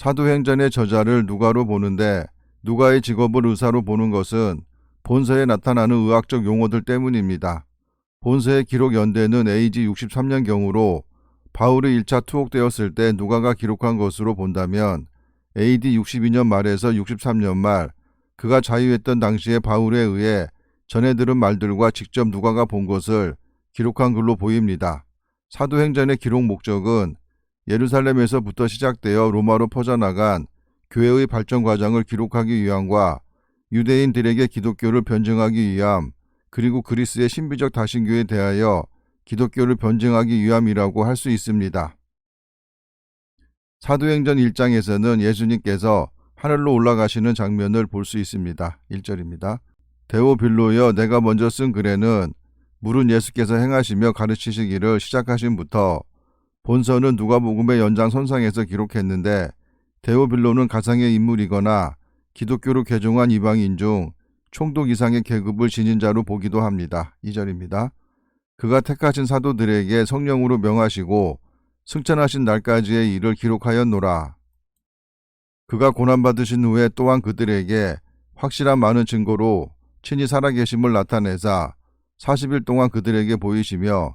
사도행전의 저자를 누가로 보는데 누가의 직업을 의사로 보는 것은 본서에 나타나는 의학적 용어들 때문입니다. 본서의 기록 연대는 AG 63년경으로 바울이 1차 투옥되었을 때 누가가 기록한 것으로 본다면 AD 62년 말에서 63년 말 그가 자유했던 당시에 바울에 의해 전해 들은 말들과 직접 누가가 본 것을 기록한 글로 보입니다. 사도행전의 기록 목적은 예루살렘에서부터 시작되어 로마로 퍼져나간 교회의 발전 과정을 기록하기 위함과 유대인들에게 기독교를 변증하기 위함, 그리고 그리스의 신비적 다신교에 대하여 기독교를 변증하기 위함이라고 할 수 있습니다. 사도행전 1장에서는 예수님께서 하늘로 올라가시는 장면을 볼 수 있습니다. 1절입니다. 데오빌로여 내가 먼저 쓴 글에는 물은 예수께서 행하시며 가르치시기를 시작하신부터 본서는 누가복음의 연장선상에서 기록했는데 데오빌로는 가상의 인물이거나 기독교로 개종한 이방인 중 총독 이상의 계급을 지닌 자로 보기도 합니다. 2절입니다. 그가 택하신 사도들에게 성령으로 명하시고 승천하신 날까지의 일을 기록하였노라. 그가 고난받으신 후에 또한 그들에게 확실한 많은 증거로 친히 살아계심을 나타내사 40일 동안 그들에게 보이시며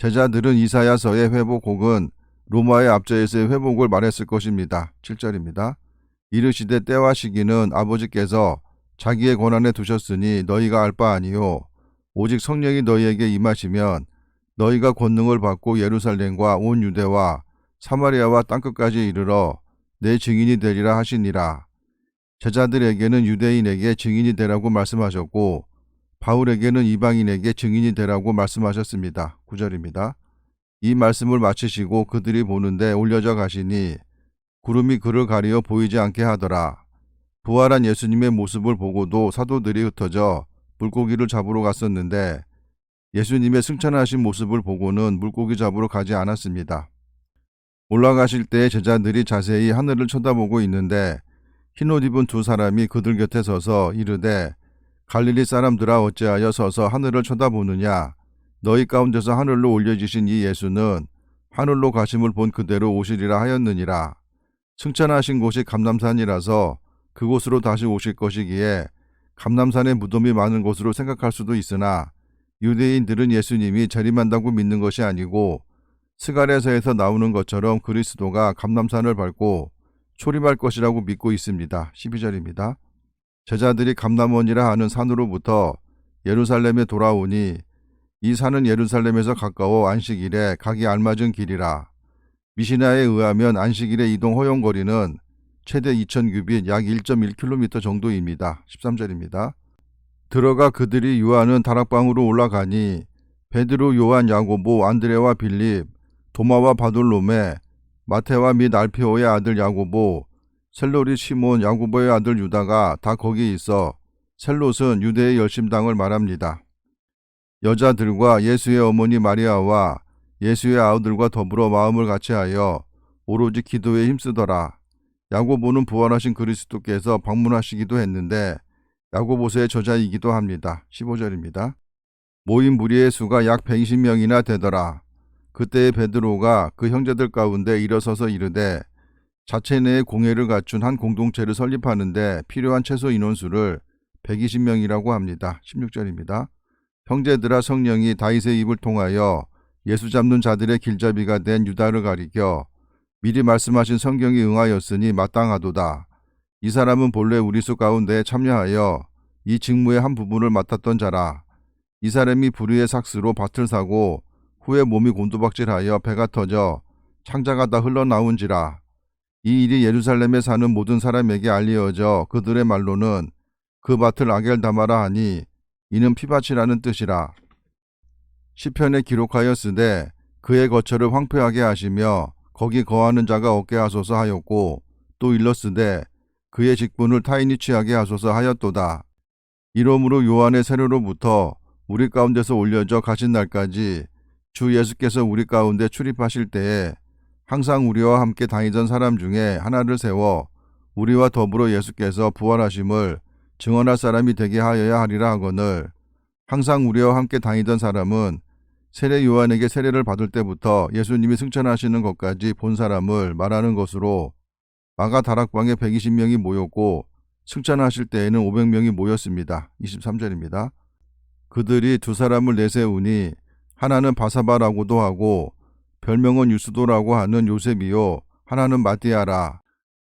제자들은 이사야서의 회복 혹은 로마의 압제에서의 회복을 말했을 것입니다. 7절입니다. 이르시되 때와 시기는 아버지께서 자기의 권한에 두셨으니 너희가 알 바 아니요 오직 성령이 너희에게 임하시면 너희가 권능을 받고 예루살렘과 온 유대와 사마리아와 땅끝까지 이르러 내 증인이 되리라 하시니라. 제자들에게는 유대인에게 증인이 되라고 말씀하셨고 바울에게는 이방인에게 증인이 되라고 말씀하셨습니다. 9절입니다. 이 말씀을 마치시고 그들이 보는데 올려져 가시니 구름이 그를 가리어 보이지 않게 하더라. 부활한 예수님의 모습을 보고도 사도들이 흩어져 물고기를 잡으러 갔었는데 예수님의 승천하신 모습을 보고는 물고기 잡으러 가지 않았습니다. 올라가실 때 제자들이 자세히 하늘을 쳐다보고 있는데 흰옷 입은 두 사람이 그들 곁에 서서 이르되 갈릴리 사람들아 어찌하여 서서 하늘을 쳐다보느냐 너희 가운데서 하늘로 올려지신 이 예수는 하늘로 가심을 본 그대로 오시리라 하였느니라 승천하신 곳이 감남산이라서 그곳으로 다시 오실 것이기에 감남산에 무덤이 많은 곳으로 생각할 수도 있으나 유대인들은 예수님이 재림한다고 믿는 것이 아니고 스가랴서에서 나오는 것처럼 그리스도가 감남산을 밟고 초림할 것이라고 믿고 있습니다. 12절입니다. 제자들이 감남원이라 하는 산으로부터 예루살렘에 돌아오니 이 산은 예루살렘에서 가까워 안식일에 가기 알맞은 길이라. 미시나에 의하면 안식일의 이동 허용 거리는 최대 2000 규빗 약 1.1km 정도입니다. 13절입니다. 들어가 그들이 유하는 다락방으로 올라가니 베드로, 요한, 야고보, 안드레와 빌립, 도마와 바돌로메, 마테와 및 알피오의 아들 야고보, 셀로리 시몬, 야고보의 아들 유다가 다 거기 있어 셀롯은 유대의 열심당을 말합니다. 여자들과 예수의 어머니 마리아와 예수의 아우들과 더불어 마음을 같이하여 오로지 기도에 힘쓰더라. 야고보는 부활하신 그리스도께서 방문하시기도 했는데 야고보서의 저자이기도 합니다. 15절입니다. 모인 무리의 수가 약 120명이나 되더라. 그때의 베드로가 그 형제들 가운데 일어서서 이르되 자체 내에 공예를 갖춘 한 공동체를 설립하는데 필요한 최소 인원수를 120명이라고 합니다. 16절입니다. 형제들아 성령이 다윗의 입을 통하여 예수 잡는 자들의 길잡이가 된 유다를 가리켜 미리 말씀하신 성경이 응하였으니 마땅하도다. 이 사람은 본래 우리 수 가운데 참여하여 이 직무의 한 부분을 맡았던 자라. 이 사람이 불의의 삭스로 밭을 사고 후에 몸이 곤두박질하여 배가 터져 창자가 다 흘러나온지라. 이 일이 예루살렘에 사는 모든 사람에게 알리어져 그들의 말로는 그 밭을 아겔 다마라 하니 이는 피밭이라는 뜻이라. 시편에 기록하였으되 그의 거처를 황폐하게 하시며 거기 거하는 자가 없게 하소서 하였고 또 일렀으되 그의 직분을 타인이 취하게 하소서 하였도다. 이러므로 요한의 세례로부터 우리 가운데서 올려져 가신 날까지 주 예수께서 우리 가운데 출입하실 때에 항상 우리와 함께 다니던 사람 중에 하나를 세워 우리와 더불어 예수께서 부활하심을 증언할 사람이 되게 하여야 하리라 하거늘 항상 우리와 함께 다니던 사람은 세례 요한에게 세례를 받을 때부터 예수님이 승천하시는 것까지 본 사람을 말하는 것으로 마가 다락방에 120명이 모였고 승천하실 때에는 500명이 모였습니다. 23절입니다. 그들이 두 사람을 내세우니 하나는 바사바라고도 하고 별명은 유스도라고 하는 요셉이요. 하나는 마띠아라.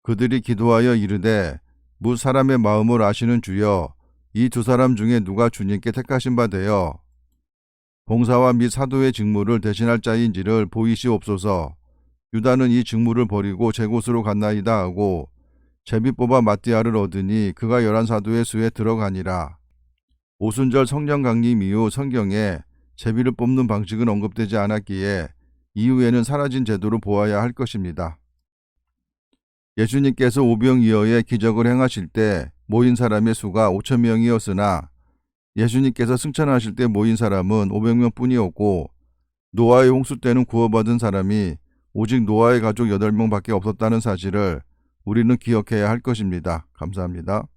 그들이 기도하여 이르되 무 사람의 마음을 아시는 주여 이 두 사람 중에 누가 주님께 택하신 바 되어? 봉사와 및 사도의 직무를 대신할 자인지를 보이시옵소서. 유다는 이 직무를 버리고 제 곳으로 갔나이다 하고 제비 뽑아 마띠아를 얻으니 그가 열한 사도의 수에 들어가니라. 오순절 성령 강림 이후 성경에 제비를 뽑는 방식은 언급되지 않았기에 이후에는 사라진 제도로 보아야 할 것입니다. 예수님께서 오병이어의 기적을 행하실 때 모인 사람의 수가 5천 명이었으나 예수님께서 승천하실 때 모인 사람은 500명 뿐이었고 노아의 홍수 때는 구원받은 사람이 오직 노아의 가족 8명밖에 없었다는 사실을 우리는 기억해야 할 것입니다. 감사합니다.